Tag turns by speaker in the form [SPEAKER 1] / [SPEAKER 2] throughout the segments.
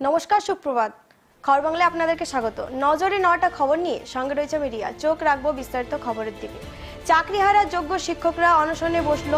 [SPEAKER 1] নমস্কার, সুপ্রভাত। খবর বাংলায় আপনাদেরকে স্বাগত। নজরে নটা খবর নিয়ে সঙ্গে রয়েছে মিডিয়া। চোখ রাখব বিস্তারিত খবরের দিকে। চাকরি হারা যোগ্য শিক্ষকরা অনশনে বসল।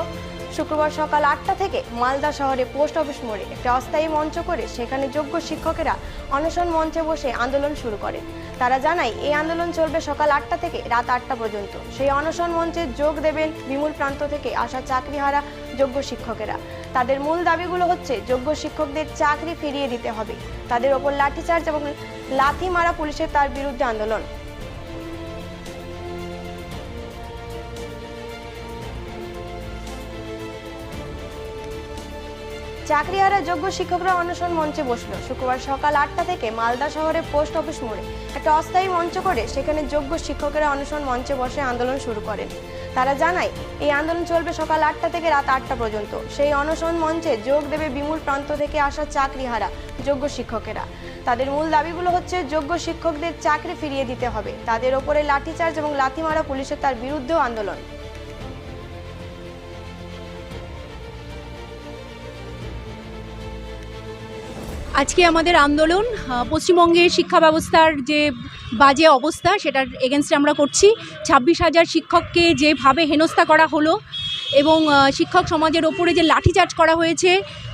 [SPEAKER 1] শুক্রবার সকাল আটটা থেকে মালদা শহরে পোস্ট অফিস মোড়ে একটি অস্থায়ী মঞ্চ করে সেখানে যোগ্য শিক্ষকেরা অনশন মঞ্চে বসে আন্দোলন শুরু করেন। তারা জানায়, এই আন্দোলন চলবে সকাল আটটা থেকে রাত আটটা পর্যন্ত। সেই অনশন মঞ্চে যোগ দেবেন বিমূল প্রান্ত থেকে আসা চাকরিহারা যোগ্য শিক্ষকেরা। তাদের মূল দাবিগুলো হচ্ছে, যোগ্য শিক্ষকদের চাকরি ফিরিয়ে দিতে হবে। তাদের ওপর লাঠিচার্জ এবং লাথি মারা পুলিশের তার বিরুদ্ধে আন্দোলন। চাকরিহারা যোগ্য শিক্ষকরা অনশন মঞ্চে বসল। শুক্রবার সকাল আটটা থেকে মালদা শহরে পোস্ট অফিস মোড়ে একটা অস্থায়ী মঞ্চ করে সেখানে যোগ্য শিক্ষকেরা অনশন মঞ্চে বসে আন্দোলন শুরু করেন। তারা জানায়, এই আন্দোলন চলবে সকাল আটটা থেকে রাত আটটা পর্যন্ত। সেই অনশন মঞ্চে যোগ দেবে বিমূল প্রান্ত থেকে আসা চাকরিহারা যোগ্য শিক্ষকেরা। তাদের মূল দাবিগুলো হচ্ছে যোগ্য শিক্ষকদের চাকরি ফিরিয়ে দিতে হবে। তাদের ওপরে লাঠিচার্জ এবং লাথি মারা পুলিশের তার বিরুদ্ধেও আন্দোলন।
[SPEAKER 2] আজকে আমাদের আন্দোলন পশ্চিমবঙ্গের শিক্ষা ব্যবস্থার যে বাজে অবস্থা সেটার এগেনস্টে আমরা করছি। ছাব্বিশ হাজার শিক্ষককে যেভাবে হেনস্থা করা হলো এবং শিক্ষক সমাজের ওপরে যে লাঠিচার্জ করা হয়েছে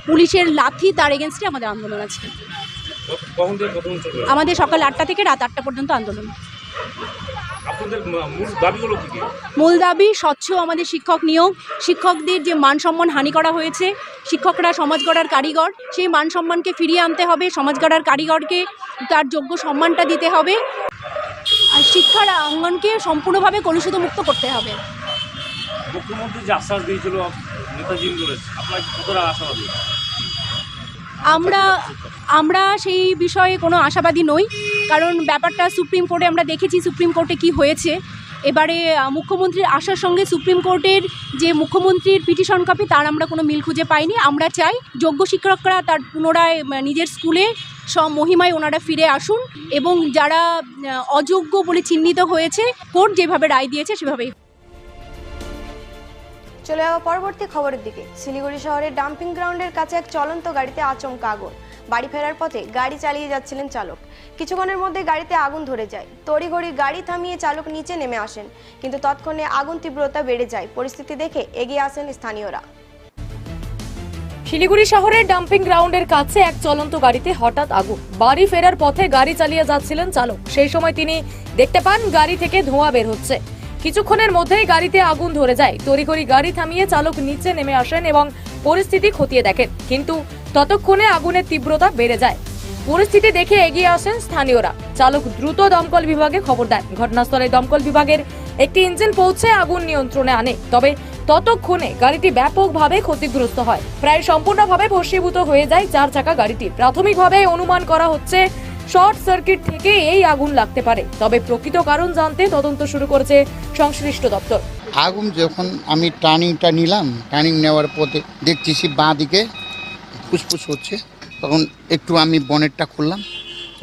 [SPEAKER 2] পুলিশের লাঠি তার এগেনস্টে আমাদের আন্দোলন আজকে
[SPEAKER 3] চলবে?
[SPEAKER 2] আমাদের সকাল আটটা থেকে রাত আটটা পর্যন্ত আন্দোলন।
[SPEAKER 3] আপনাদের মূল দাবিগুলো কি কি?
[SPEAKER 2] মূল দাবি স্বচ্ছ আমাদের শিক্ষক নিয়োগ। শিক্ষকদের যে মান সম্মান হানি করা হয়েছে শিক্ষকরা সমাজ গড়ার কারিগর সেই মান সম্মানকে ফিরিয়ে আনতে হবে সমাজ গড়ার কারিগরকে তার যোগ্য সম্মানটা দিতে হবে। আর শিক্ষার অঙ্গনকে সম্পূর্ণভাবে কলুষিত মুক্ত করতে হবে।
[SPEAKER 3] মুখ্যমন্ত্রী যে আশ্বাস দিয়েছিল নেতাজি আপনার কতটা আশাবাদী?
[SPEAKER 2] আমরা আমরা সেই বিষয়ে কোনো আশাবাদী নই, কারণ ব্যাপারটা সুপ্রিম কোর্টে আমরা দেখেছি সুপ্রিম কোর্টে কি হয়েছে। এবারে মুখ্যমন্ত্রীর আসার সঙ্গে সুপ্রিম কোর্টের যে মুখ্যমন্ত্রীর পিটিশন কপি তার আমরা কোনো মিল খুঁজে পাইনি। আমরা চাই যোগ্য শিক্ষকরা তার পুনরায় নিজের স্কুলে সব মহিমায় ওনারা ফিরে আসুন এবং যারা অযোগ্য বলে চিহ্নিত হয়েছে, কোর্ট যেভাবে রায় দিয়েছে, সেভাবেই
[SPEAKER 1] চলে যাওয়া পরবর্তী খবরের দিকে। শিলিগুড়ি শহরের ডাম্পিং গ্রাউন্ডের কাছে এক চলন্ত গাড়িতে আচমকা আগুন। বাড়ি ফেরার পথে গাড়ি চালিয়ে যাচ্ছিলেন চালক। কিছুক্ষণের মধ্যে গাড়িতে আগুন ধরে যায়। তড়িঘড়ি গাড়ি থামিয়ে চালক নিচে নেমে আসেন। কিন্তু তৎক্ষণে আগুন তীব্রতা বেড়ে যায়। পরিস্থিতি দেখে এগিয়ে আসেন স্থানীয়রা।
[SPEAKER 4] শিলিগুড়ি শহরের ডাম্পিং গ্রাউন্ডের কাছে এক চলন্ত গাড়িতে হঠাৎ আগুন। বাড়ি ফেরার পথে গাড়ি চালিয়ে যাচ্ছিলেন চালক। সেই সময় তিনি দেখতে পান, গাড়ি থেকে ধোঁয়া বের হচ্ছে। কিছুক্ষণের মধ্যেই গাড়িতে আগুন ধরে যায়। তড়িঘড়ি গাড়ি থামিয়ে চালক নিচে নেমে আসেন এবং পরিস্থিতি খতিয়ে দেখেন কিন্তু ততক্ষণে আগুনের তীব্রতা বেড়ে যায়। পরিস্থিতি দেখে এগিয়ে আসেন স্থানীয়রা। চালক দ্রুত দমকল বিভাগে খবর দেন। ঘটনাস্থলে দমকল বিভাগের একটি ইঞ্জিন পৌঁছে আগুন নিয়ন্ত্রণে আনে। তবে ততক্ষণে গাড়িটি ব্যাপকভাবে ক্ষতিগ্রস্ত হয়। প্রায় সম্পূর্ণভাবে ভস্মীভূত হয়ে যায় চার চাকা গাড়িটি। প্রাথমিকভাবে অনুমান করা হচ্ছে শর্ট সার্কিট থেকে এই আগুন লাগতে পারে। তবে প্রকৃত কারণ জানতে তদন্ত শুরু করেছে সংশ্লিষ্ট দপ্তর।
[SPEAKER 5] আগুন যখন আমি টার্নিংটা নিলাম, টার্নিং নেওয়ার পথে দেখতেছি বাঁ দিকে ফুসফুস হচ্ছে। তখন একটু আমি বনেটটা খুললাম।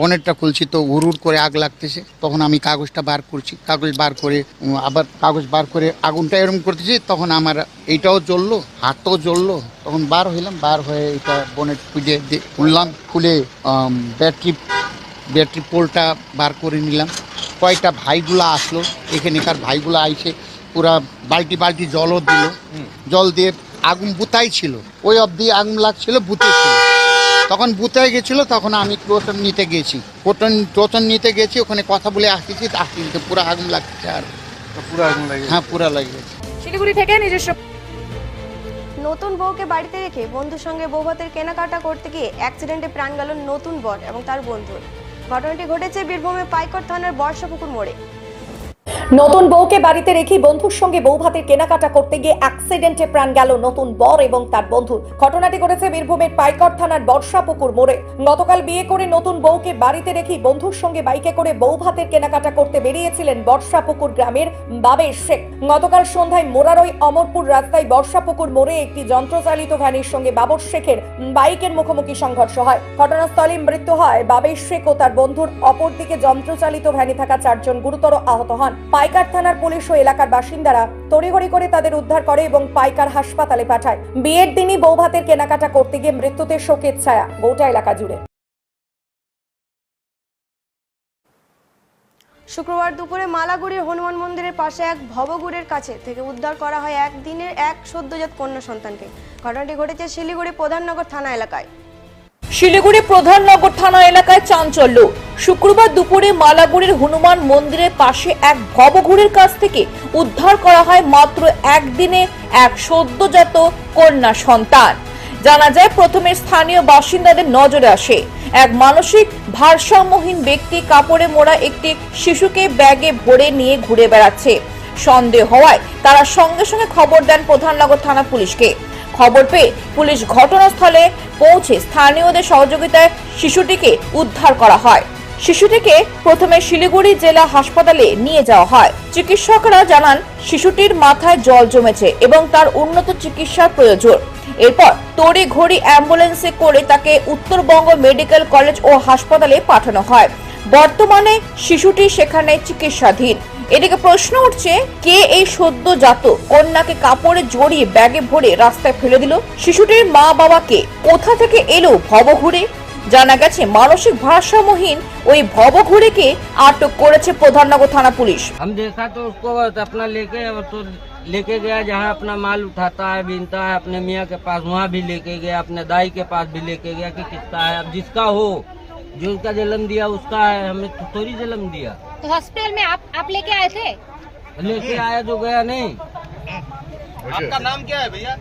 [SPEAKER 5] বনেটটা খুলছি তো উড়ুর করে আগ লাগতেছে। তখন আমি কাগজটা বার করছি। কাগজ বার করে আবার কাগজ বার করে আগুনটা এরকম করতেছি, তখন আমার এইটাও জ্বললো, হাতও জ্বললো। তখন বার হইলাম, বার হয়ে এটা বনেট খুঁজে খুললাম। খুলে ব্যাটারি ব্যাটারি পোলটা বার করে নিলাম। কয়েকটা ভাইগুলো আসলো এখানকার ভাইগুলো আইসে পুরা বালতি বালতি জলও দিল। জল দিয়ে আগুন বুতাই ছিল ওই অবধি আগুন লাগছিল বুতে ছিল। তখন বুতাই গেছিল তখন আমি টোটন নিতে গেছি। টোটন টোটন নিতে গেছি ওখানে কথা বলে আসতেছি আসতেছি পুরো আগুন লাগছে আর। পুরো আগুন লাগে হ্যাঁ পুরো লাগে
[SPEAKER 4] শিলিগুড়ি থেকে নিজস্ব
[SPEAKER 1] নতুন বউকে বাড়িতে রেখে বন্ধুর সঙ্গে বৌভাতের কেনাকাটা করতে গিয়ে অ্যাক্সিডেন্টে প্রাণ গেল নতুন বর এবং তার বন্ধুর। ঘটনাটি ঘটেছে বীরভূমের পাইকর থানার বর্ষপুকুর মোড়ে।
[SPEAKER 6] নতুন বউকে বাড়িতে রেখে বন্ধুর সঙ্গে বউ ভাতের কেনাকাটা করতে গিয়ে অ্যাক্সিডেন্টে প্রাণ গেল নতুন বর এবং তার বন্ধু। ঘটনাটি ঘটেছে বীরভূমের পাইকর থানার বর্ষাপুকুর মোড়ে। গতকাল বিয়ে করে নতুন বউকে বাড়িতে রেখে বন্ধুর সঙ্গে বাইকে করে বউ ভাতের কেনাকাটা করতে বেরিয়েছিলেন বর্ষাপুকুর গ্রামের বাবের শেখ। গতকাল সন্ধ্যায় মোরারই অমরপুর রাস্তায় বর্ষাপুকুর মোড়ে একটি যন্ত্রচালিত ভ্যানের সঙ্গে বাবর শেখের বাইকের মুখোমুখি সংঘর্ষ হয়। ঘটনাস্থলে মৃত্যু হয় বাবের শেখ ও তার বন্ধুর। অপরদিকে যন্ত্রচালিত ভ্যানে থাকা চারজন গুরুতর আহত হন। জানান পাইকার থানার পুলিশ ও এলাকার বাসিন্দারা তড়িঘড়ি করে তাদের উদ্ধার করে এবং পাইকার হাসপাতালে পাঠায়। বিয়ের দিনই বৌভাতের কেনাকাটা করতে গিয়ে মৃত্যুতে শোকের ছায়া, গোটা এলাকা জুড়ে।
[SPEAKER 1] শুক্রবার দুপুরে মালাগুড়ির হনুমান মন্দিরের পাশে এক ভবগুড়ের কাছে থেকে উদ্ধার করা হয় একদিনের এক সদ্যজাত কন্যা সন্তানকে। ঘটনাটি ঘটেছে শিলিগুড়ি প্রধাননগর থানা এলাকায়।
[SPEAKER 7] শিলিগুড়ি প্রধাননগর থানা এলাকায় চাঞ্চল্য। শুক্রবার দুপুরে মালাগুড়ির হনুমান মন্দিরের পাশে এক ভবঘুরের কাছ থেকে উদ্ধার করা হয় মাত্র একদিনে এক সদ্যজাত কন্যা সন্তান। জানা যায়, প্রথমে স্থানীয় বাসিন্দাদের নজরে আসে। এক মানসিক ভারসাম্যহীন ব্যক্তি কাপড়ে মোড়া একটি শিশুকে ব্যাগে ভরে নিয়ে ঘুরে বেড়াচ্ছে। সন্দেহ হওয়ায় তারা সঙ্গে সঙ্গে খবর দেন প্রধাননগর থানা পুলিশকে। খবর পেয়ে পুলিশ ঘটনাস্থলে পৌঁছে স্থানীয়দের সহযোগিতায় শিশুটিকে উদ্ধার করা হয়। শিশুটিকে প্রথমে শিলিগুড়ি জেলা হাসপাতালে নিয়ে যাওয়া হয়। চিকিৎসকরা জানান, শিশুটির মাথায় জল জমেছে এবং তার উন্নত চিকিৎসার প্রয়োজন। এরপর তড়ি ঘড়ি অ্যাম্বুলেন্সে করে তাকে উত্তরবঙ্গ মেডিকেল কলেজ ও হাসপাতালে পাঠানো হয়। বর্তমানে শিশুটি সেখানে চিকিৎসাধীন। এদিকে প্রশ্ন উঠছে কে এই সদ্যজাত কন্যাকে কাপড়ে জড়িয়ে ব্যাগে ভরে রাস্তায় ফেলে দিল শিশুটির মা বাবাকে কোথা থেকে এলো ভবঘুরে জানা গেছে মানসিক ভারসাম্যহীন ওই ভবঘুরেকে আটক করেছে প্রধাননগর থানা পুলিশ
[SPEAKER 8] हम देखा तो उसको बस अपना लेके अब तो लेके गया जहाँ अपना माल उठाता है बीनता है अपने मियाँ के पास वहाँ भी लेके गया अपने दाई के पास भी लेके गया कि किसका है अब जिसका हो जो उसका जन्म दिया उसका है हमें तो थोड़ी जन्म दिया
[SPEAKER 9] तो हॉस्पिटल में आप आप लेके आए थे?
[SPEAKER 8] लेके आया जो गया नहीं।
[SPEAKER 10] आपका नाम क्या है भैया?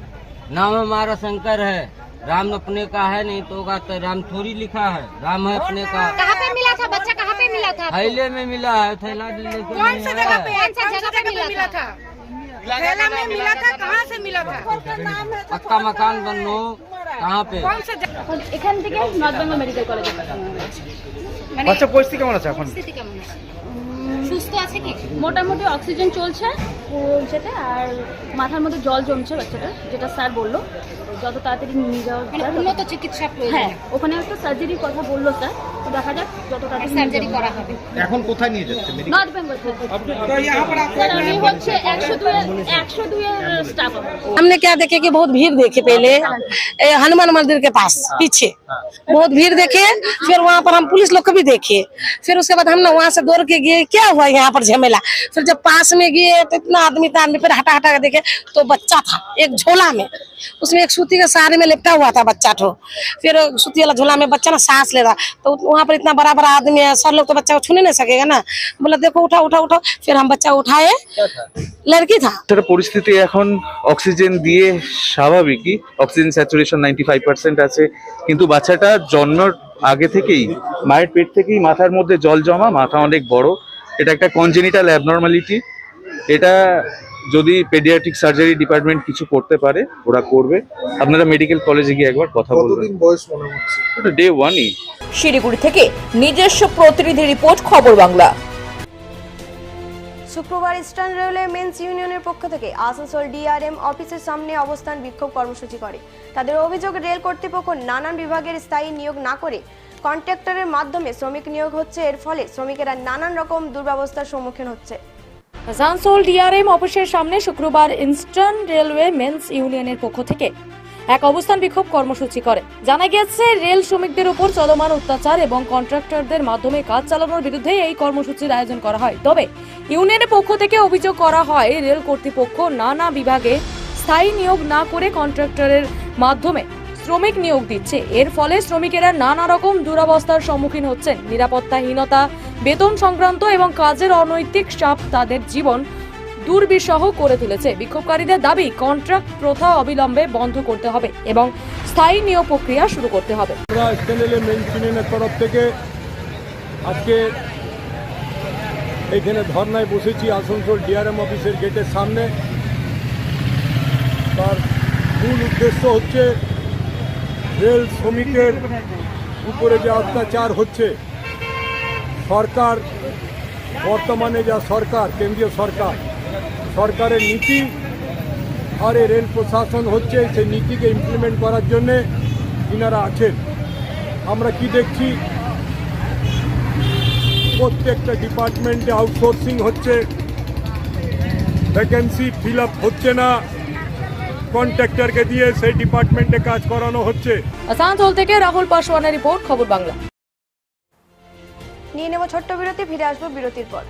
[SPEAKER 8] नाम हमारा शंकर है। राम अपने का है नहीं तो होगा तो राम थोड़ी लिखा है। राम है अपने का।
[SPEAKER 9] कहाँ पे मिला था बच्चा? कहाँ पे मिला था
[SPEAKER 8] थैले में मिला है थैला
[SPEAKER 9] कौन सा जगह पे कौन सा जगह पे मिला था?
[SPEAKER 10] थैला में मिला था कहाँ से मिला था?
[SPEAKER 8] पक्का मकान बनो।
[SPEAKER 2] এখান থেকে নর্থ বেঙ্গল মেডিকেল কলেজে
[SPEAKER 9] মানে
[SPEAKER 10] বাচ্চা পরিস্থিতি কেমন আছে এখন?
[SPEAKER 9] পরিস্থিতি কেমন? আছে সুস্থ আছে কি?
[SPEAKER 2] মোটামুটি অক্সিজেন চলছে। সেটা আর মাথার মধ্যে জল জমছে বাচ্চাটা যেটা স্যার বললো যত তাড়াতাড়ি নিয়ে যাওয়া
[SPEAKER 9] মানে
[SPEAKER 2] যায় তত-
[SPEAKER 9] উন্নত চিকিৎসা প্রয়োজন
[SPEAKER 2] হ্যাঁ ওখানে একটা সার্জারির কথা বললো স্যার তো দেখা যাক যত তাড়াতাড়ি
[SPEAKER 9] সার্জারি করা হবে
[SPEAKER 10] এখন কোথায় নিয়ে যাচ্ছে
[SPEAKER 2] নর্থ বেঙ্গল স্যার আমি হচ্ছে একশো দুয়ের একশো দুয়ের স্টাফ
[SPEAKER 11] हमने क्या देखे कि बहुत भीड़ देखे पहले ए, हनुमान मंदिर के पास पीछे बहुत भीड़ देखे फिर वहाँ पर हम पुलिस लोग को भी देखे फिर उसके बाद हम ना वहाँ से दौड़ के गए क्या हुआ यहाँ पर झमेला फिर जब पास में गए तो इतना आदमी था आदमी फिर हटा हटा के देखे तो बच्चा था एक झोला में उसमें एक सूती के सहारे में लिपटा हुआ था बच्चा ठो फिर सूती वाला झोला में बच्चा ना सांस ले रहा तो वहाँ पर इतना बड़ा बड़ा आदमी है सर लोग तो बच्चा को छूने नहीं सकेगा ना बोला देखो उठा उठा उठा फिर हम बच्चा उठाए लड़की था
[SPEAKER 12] বাচ্চাটার পরিস্থিতি এখন অক্সিজেন দিয়ে স্বাভাবিকই oxygen saturation ninety five percent আছে কিন্তু বাচ্চাটা জন্মের আগে থেকেই মায়ের পেট থেকেই মাথার মধ্যে জল জমা মাথা অনেক বড় এটা একটা কনজেনিটাল অ্যাবনর্মালিটি এটা যদি পেডিয়াট্রিক সার্জারি ডিপার্টমেন্ট কিছু করতে পারে ওরা করবে। আপনারা মেডিকেল কলেজে গিয়ে একবার কথা বলবেন। ওটা ডে ওয়ানই
[SPEAKER 7] শিলিগুড়ি থেকে নিজস্ব প্রতিনিধি রিপোর্ট খবর বাংলা।
[SPEAKER 1] শুক্রবার ইস্টার্ন রেলওয়ে মেন্স ইউনিয়নের পক্ষ থেকে আসানসোল ডিআরএম অফিসের সামনে অবস্থান বিক্ষোভ কর্মসূচি করে। তাদের অভিযোগ রেল কর্তৃপক্ষ নানান বিভাগের স্থায়ী নিয়োগ না করে কন্ট্রাক্টরের মাধ্যমে শ্রমিক নিয়োগ হচ্ছে। এর ফলে শ্রমিকেরা নানান রকম দুর্ব্যবস্থার সম্মুখীন হচ্ছে।
[SPEAKER 4] আসানসোল ডিআরএম অফিসের সামনে শুক্রবার ইস্টার্ন রেলওয়ে মেন্স ইউনিয়নের পক্ষ থেকে এক অবস্থান বিক্ষোভ কর্মসূচি করে। জানা গেছে রেল শ্রমিকদের উপর চলমান অত্যাচার এবং কন্ট্রাক্টরদের মাধ্যমে কাজ চালানোর বিরুদ্ধে এই কর্মসূচির আয়োজন করা হয়। তবে ইউনিয়নের পক্ষ থেকে অভিযোগ করা হয়, রেল কর্তৃপক্ষ নানা বিভাগে স্থায়ী নিয়োগ না করে কন্ট্রাক্টরের মাধ্যমে শ্রমিক নিয়োগ দিচ্ছে। এর ফলে শ্রমিকেরা নানা রকম দুরবস্থার সম্মুখীন হচ্ছেন। নিরাপত্তাহীনতা বেতন সংক্রান্ত এবং কাজের অনৈতিক চাপ তাদের জীবন দুর্বিষহ করে তুলেছে। বিক্ষোভকারীদের দাবি, কন্ট্রাক্ট প্রথা অবিলম্বে বন্ধ করতে হবে এবং স্থায়ী নিয়োগ প্রক্রিয়া শুরু করতে হবে।
[SPEAKER 13] থেকে আজকে এখানে ধর্নায় বসেছি আসানসোল ডিআরএম অফিসের গেটের সামনে। তার মূল উদ্দেশ্য হচ্ছে রেল শ্রমিকের উপরে যে অত্যাচার হচ্ছে সরকার, বর্তমানে যা সরকার, কেন্দ্রীয় সরকার, সরকারের নীতি আর রেল প্রশাসন হচ্ছে সেই নীতিকে ইমপ্লিমেন্ট করার জন্যে ইনারা আছেন। আমরা কি দেখছি? প্রত্যেকটা ডিপার্টমেন্টে আউটসোর্সিং হচ্ছে। ভ্যাকেন্সি ফিল হচ্ছে না। কন্ট্রাক্টরকে দিয়ে সেই ডিপার্টমেন্টে কাজ করানো হচ্ছে।
[SPEAKER 4] আসানসোল থেকে রাহুল পাসওয়ানের রিপোর্ট, খবর বাংলা।
[SPEAKER 1] নিয়ে নেব ছোট্ট বিরতি ফিরে আসবো বিরতির পর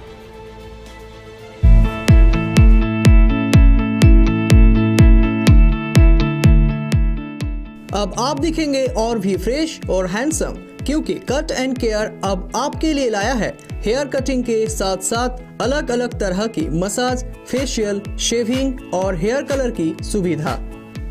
[SPEAKER 14] अब आप दिखेंगे और भी फ्रेश और हैंडसम क्योंकि कट एंड केयर अब आपके लिए लाया है हेयर कटिंग के साथ साथ अलग अलग तरह की मसाज फेशियल शेविंग और हेयर कलर की सुविधा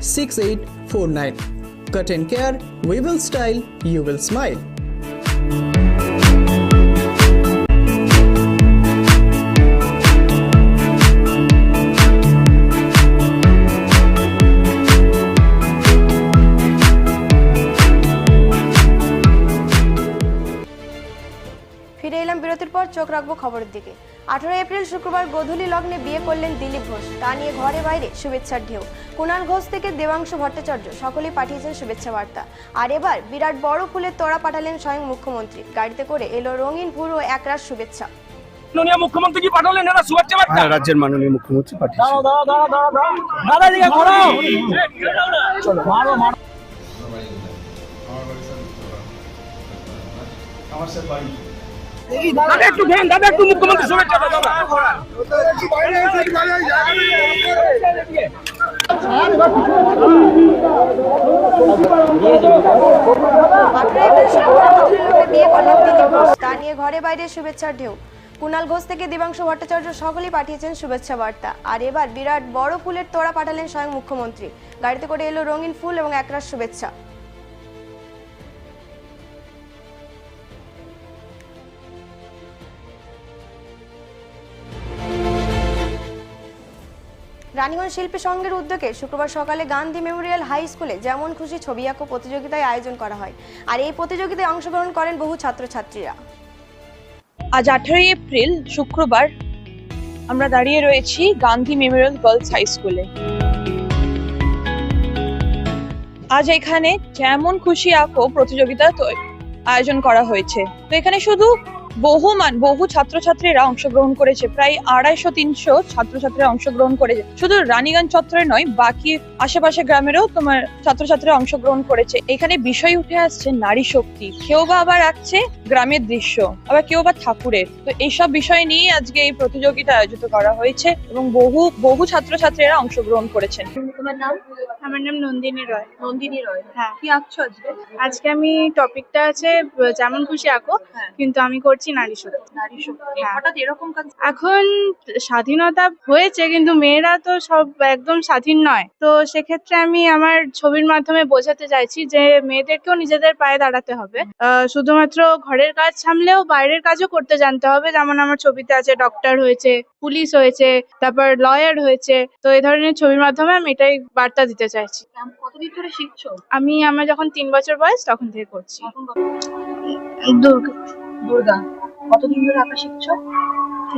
[SPEAKER 14] 6849. Cut and care, we will
[SPEAKER 1] style, you will smile. চোখ রাখব খবরের দিকে। আঠারো এপ্রিল শুক্রবার গোধূলি লগ্নে বিয়ে করলেন দিলীপ ঘোষ। তা নিয়ে ঘরে বাইরে শুভেচ্ছার ঢেউ। কুণাল ঘোষ থেকে দেবাংশু ভট্টাচার্য সকলেই পাঠিয়েছেন শুভেচ্ছা বার্তা। আর এবার বিরাট বড় ফুলের তোড়া পাঠালেন স্বয়ং মুখ্যমন্ত্রী। গাড়িতে করে এলো রঙিন ফুল ও একরাশ শুভেচ্ছা।
[SPEAKER 3] মাননীয় মুখ্যমন্ত্রী কি পাঠালেন? এরা শুভেচ্ছা বার্তা?
[SPEAKER 10] হ্যাঁ রাজ্যের মাননীয় মুখ্যমন্ত্রী পাঠিয়েছেন।
[SPEAKER 3] দাদা দিকে ঘোরাও মারো মারো। দাদা একটু দেন, দাদা একটু মুখ্যমন্ত্রী শুভেচ্ছা
[SPEAKER 1] তা নিয়ে ঘরে বাইরে শুভেচ্ছার ঢেউ। কুণাল ঘোষ থেকে দেবাংশু ভট্টাচার্য সকলেই পাঠিয়েছেন শুভেচ্ছা বার্তা। আর এবার বিরাট বড় ফুলের তোড়া পাঠালেন স্বয়ং মুখ্যমন্ত্রী। গাড়িতে করে এলো রঙিন ফুল এবং একরাশ শুভেচ্ছা। রানীগঞ্জ শিল্পী সংঘের উদ্যোগে শুক্রবার সকালে গান্ধী মেমোরিয়াল হাই স্কুলে যেমন খুশি ছবি আঁকো প্রতিযোগিতায় আয়োজন করা হয়। আর এই প্রতিযোগিতায় অংশগ্রহণ করেন বহু ছাত্রছাত্রীরা।
[SPEAKER 15] আজ আঠারোই এপ্রিল, শুক্রবার আমরা দাঁড়িয়ে রয়েছি গান্ধী মেমোরিয়াল গার্লস হাই স্কুলে। আজ এখানে যেমন খুশি আঁকো প্রতিযোগিতা আয়োজন করা হয়েছে। তো এখানে শুধু বহু মান বহু ছাত্রছাত্রীরা অংশগ্রহণ করেছে। প্রায় আড়াইশো তিনশো ছাত্রছাত্রীরা অংশগ্রহণ করেছে। শুধু রানীগঞ্জ চত্বরে নয় বাকি আশেপাশে গ্রামেরও তোমার ছাত্রছাত্রীরা অংশগ্রহণ করেছে। এখানে বিষয় উঠে আসছে নারী শক্তি। কেউ বা আবার রাখছে গ্রামের দৃশ্য আবার কেউ বা ঠাকুরের। তো এইসব বিষয় নিয়ে আজকে এই প্রতিযোগিতা আয়োজিত করা হয়েছে এবং বহু বহু ছাত্রছাত্রীরা অংশগ্রহণ করেছেন। তোমার নাম?
[SPEAKER 16] আমার নাম নন্দিনী রয়।
[SPEAKER 15] নন্দিনী রয়
[SPEAKER 16] হ্যাঁ।
[SPEAKER 15] কি আঁকছো আজকে?
[SPEAKER 16] আজকে আমি টপিকটা আছে যেমন খুশি আঁকো
[SPEAKER 15] হ্যাঁ।
[SPEAKER 16] কিন্তু আমি করছি নারী শক্তি।
[SPEAKER 15] নারী শক্তি।
[SPEAKER 16] হ্যাঁ।
[SPEAKER 15] হঠাৎ এরকম
[SPEAKER 16] এখন স্বাধীনতা হয়েছে কিন্তু মেয়েরা তো সব একদম স্বাধীন নয়। তো সেক্ষেত্রে আমি আমার ছবির মাধ্যমে বোঝাতে চাইছি যে মেয়েদেরকেও নিজেদের পায়ে দাঁড়াতে হবে। শুধুমাত্র ঘরের কাজ সামলেও বাইরের কাজও করতে জানতে হবে। যেমন আমার ছবিতে আছে ডক্টর হয়েছে পুলিশ হয়েছে তারপর লয়ার হয়েছে। তো এই ধরনের ছবির মাধ্যমে আমি এটাই বার্তা দিতে চাইছি।
[SPEAKER 15] কতদিন ধরে শিখছো?
[SPEAKER 16] আমি আমার যখন তিন বছর বয়স তখন থেকে করছি। দুর্গা
[SPEAKER 15] দুর্গা। কতদিন ধরে আঁকা শিখছো?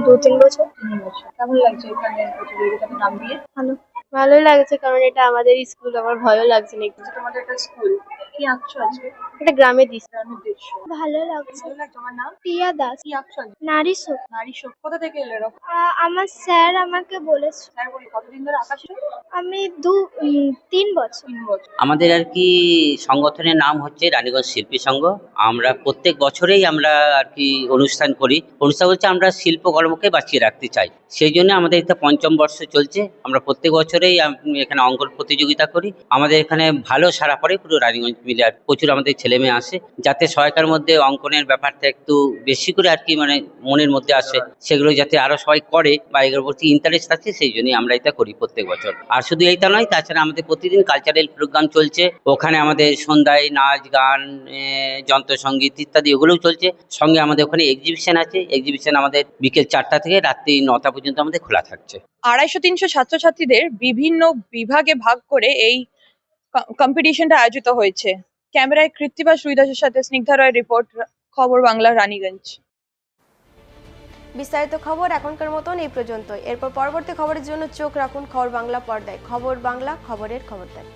[SPEAKER 16] দু তিন বছর?
[SPEAKER 15] তিন বছর। কেমন লাগছে এখানে প্রতিযোগিতাতে নাম দিয়ে? ভালো।
[SPEAKER 16] ভালোই লাগছে কারণ এটা আমাদের স্কুল আমার ভয়ও লাগছে না
[SPEAKER 15] তোমাদের একটা স্কুল। কি আঁকছো আজকে?
[SPEAKER 16] এটা গ্রামে
[SPEAKER 15] দৃশ্য।
[SPEAKER 16] ভালো লাগছে।
[SPEAKER 15] তোমার নাম?
[SPEAKER 16] প্রিয়া দাস। নারী শোক।
[SPEAKER 15] নারী শোক। কোথা থেকে এলো এরকম?
[SPEAKER 16] আমার স্যার আমাকে বলেছে।
[SPEAKER 15] স্যার বলি কতদিন ধরে আঁকা
[SPEAKER 16] আমি দু তিন বছর।
[SPEAKER 15] তিন বছর।
[SPEAKER 17] আমাদের আর কি সংগঠনের নাম হচ্ছে রানীগঞ্জ শিল্পী সংঘ। আমরা প্রত্যেক বছরেই আমরা আর কি অনুষ্ঠান করি। অনুষ্ঠান হচ্ছে আমরা শিল্পকর্মকে বাঁচিয়ে রাখতে চাই। সেই জন্য আমাদের এটা পঞ্চম বর্ষ চলছে। আমরা প্রত্যেক বছরেই এখানে অঙ্কন প্রতিযোগিতা করি। আমাদের এখানে ভালো সারা পড়ে পুরো রানীগঞ্জ মিলে আর প্রচুর আমাদের ছেলে মেয়ে আসে, যাতে সহায়কার মধ্যে অঙ্কনের ব্যাপারটা একটু বেশি করে আর কি মানে মনের মধ্যে আসে, সেগুলো যাতে আরও সবাই করে বা এগুলোর প্রতি ইন্টারেস্ট আছে, সেই জন্যই আমরা এটা করি প্রত্যেক বছর। আর শুধু এইটা নয়, তাছাড়া আমাদের প্রতিদিন কালচারাল প্রোগ্রাম চলছে, ওখানে আমাদের সন্ধ্যায় নাচ, গান যন্ত্রসঙ্গীত ইত্যাদি ওগুলোও চলছে, সঙ্গে আমাদের ওখানে এক্সিবিশন আছে এক্সিবিশন আমাদের বিকেল চারটা থেকে রাত্রি নটা পর্যন্ত আমাদের খোলা থাকছে।
[SPEAKER 15] আড়াইশো তিনশো ছাত্রছাত্রীদের বিভিন্ন বিভাগে ভাগ করে এই কম্পিটিশনটা আয়োজিত হয়েছে। ক্যামেরায় কৃত্তিবা সুইদাসের সাথে স্নিগ্ধা রয় রিপোর্ট, খবর বাংলা, রানীগঞ্জ।
[SPEAKER 1] বিস্তারিত খবর এখনকার মতন এই পর্যন্ত এরপর পরবর্তী খবরের জন্য চোখ রাখুন খবর বাংলা পর্দায়। খবর বাংলা, খবরের খবরদার।